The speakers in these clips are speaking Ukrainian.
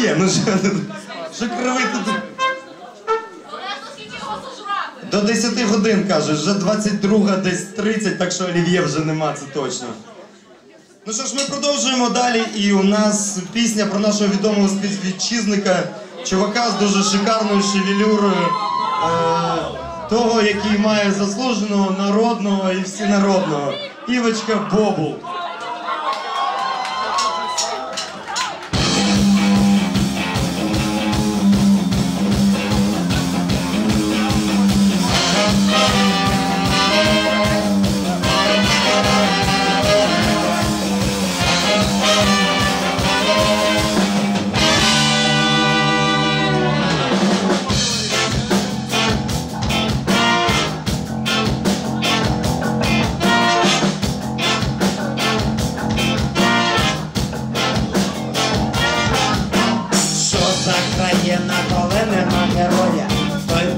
олів'є, ну що, що кривити тут. До 10 годин кажуть, вже 22, десь 30, так що олів'є вже нема, це точно. Ну що ж, ми продовжуємо далі, і у нас пісня про нашого відомого співвітчизника, чувака з дуже шикарною шевелюрою, е, того, який має заслуженого, народного і всенародного. Івочка Бобул.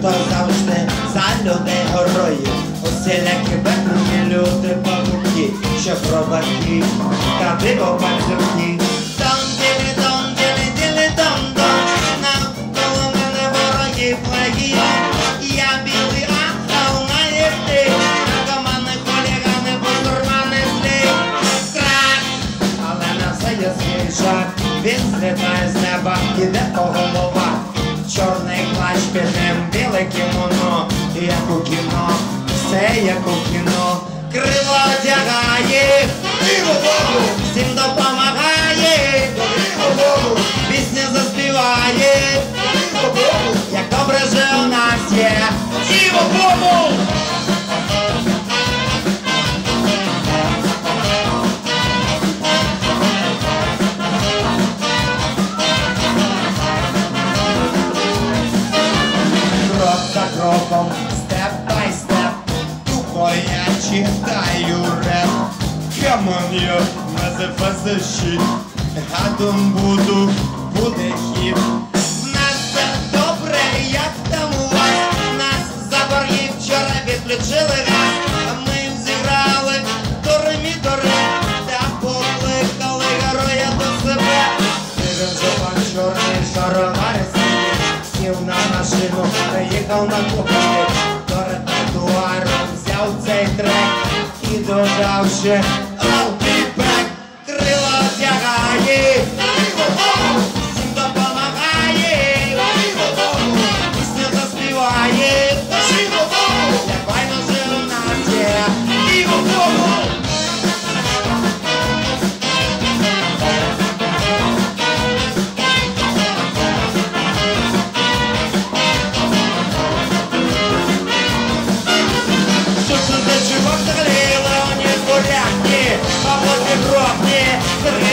Хто завжди за людей героїв. Усілякі бедні люди павуки, що пробаки, та диво пацюки. Дон ділі, дон ділі, ділі, дон дон, навколо мене вороги флаги. Я білий ангел на євти, наркомани, хулігани, бусурмани, злі. Страх, але на все є свій жах. Він злітає з неба, іде по головах. Чорний плащ під ним, біле кімоно, як у кіно, все як у кіно. Криво одягає, читаю реп. Come on, yo, motherfucker shit, гадом буду, буде хіт. В нас все добре, як там у вас, нас за борги вчора відключили газ, ми зіграли до ремі до та покликали героя до себе. Що пан чорний шаровари сидить, сів на машину, приїхав на кухню, nauce trek i dodał się the